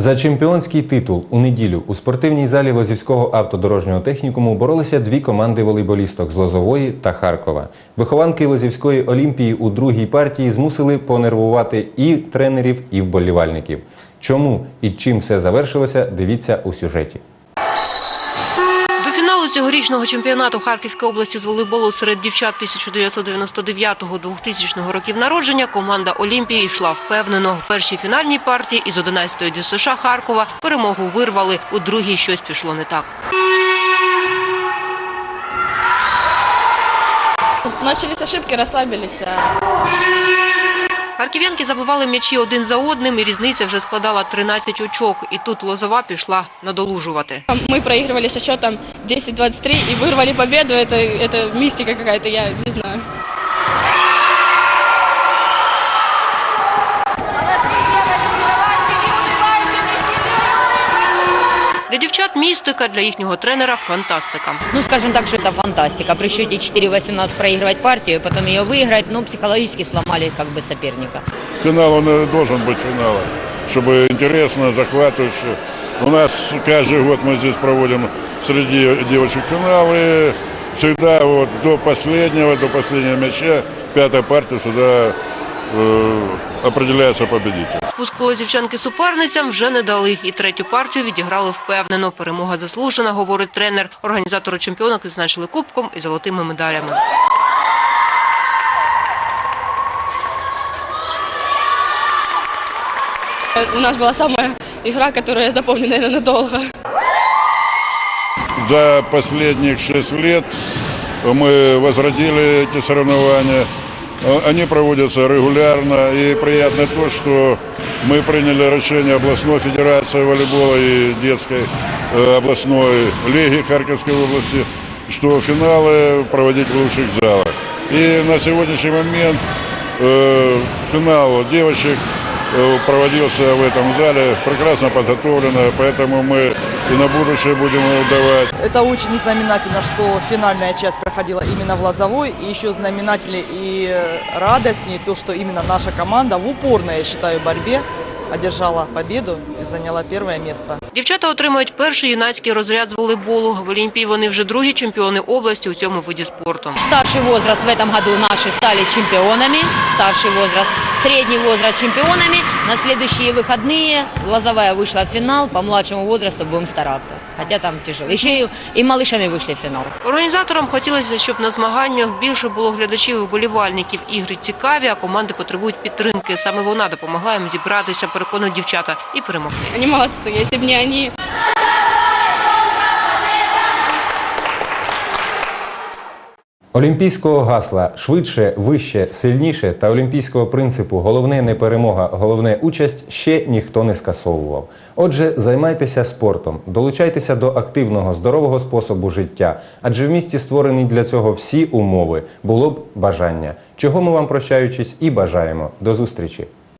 За чемпіонський титул у неділю у спортивній залі Лозівського автодорожнього технікуму боролися дві команди волейболісток з Лозової та Харкова. Вихованки Лозівської Олімпії у другій партії змусили понервувати і тренерів, і вболівальників. Чому і чим все завершилося, дивіться у сюжеті. Цьогорічного чемпіонату Харківської області з волейболу серед дівчат 1999-2000 років народження команда Олімпії йшла впевнено. В першій фінальній партії із 11-ї ДЮСШ Харкова перемогу вирвали. У другій щось пішло не так. Начались ошибки, расслабились. а Харків'янки забивали м'ячі один за одним, і різниця вже складала 13 очок. І тут Лозова пішла надолужувати. Мы проигрывали со счетом 10-23 и вырвали победу. Это, это мистика какая-то, я не знаю. Містика, для їхнього тренера фантастика. Ну, скажем так, что это фантастика. При счете 4-18 проигрывать партию, потом ее выиграть, ну, психологически сломали как бы соперника. Финал, он э, должен быть финалом, чтобы интересно, захватывающе. У нас каждый год мы здесь проводим среди девочек финалы. Всегда вот до последнего, до последнего мяча, пятая партия сюда э, определяется победитель. Спуску лозівчанки суперницям вже не дали. І третю партію відіграли впевнено. Перемога заслужена, говорить тренер. Організатори чемпіонок відзначили кубком і золотими медалями. Э, У нас была самая игра, которую я запомню, наверное, надолго. За последних шесть лет мы возродили эти соревнования. Э, Они проводятся регулярно. И приятно то, что мы приняли решение областной федерации волейбола и детской э, областной лиги Харьковской области, что финалы проводить в лучших залах. И на сегодняшний момент э, финал девочек э, проводился в этом зале, прекрасно подготовлено, поэтому мы и на будущее будем давать. Это очень знаменательно, что финальная часть проходила именно в Лозовой. И еще знаменательнее и э, радостнее то, что именно наша команда в упорной, я считаю, борьбе одержала победу и заняла первое место. Дівчата отримують перший юнацький розряд з волейболу. В Олімпії вони вже другі чемпіони області у цьому виді спорту. Старший возраст в этом году наши стали чемпионами. Старший возраст, средний возраст чемпионами. На следующие выходные Лозовая вышла в финал. По младшему возрасту будем стараться. Хотя там тяжело. Еще и, и малышами вышли в финал. Організаторам хотілося, щоб на змаганнях більше було глядачів і вболівальників. Ігри цікаві, а команди потребують підтримки. Саме вона допомагає їм зібратися, переконують дівчата і перемогти. Они молодцы. Если бы не они, Олімпійського гасла швидше, вище, сильніше та олімпійського принципу головне не перемога, головне участь ще ніхто не скасовував. Отже, займайтеся спортом, долучайтеся до активного, здорового способу життя, адже в місті створені для цього всі умови. Було б бажання. Чого ми вам прощаючись і бажаємо. До зустрічі!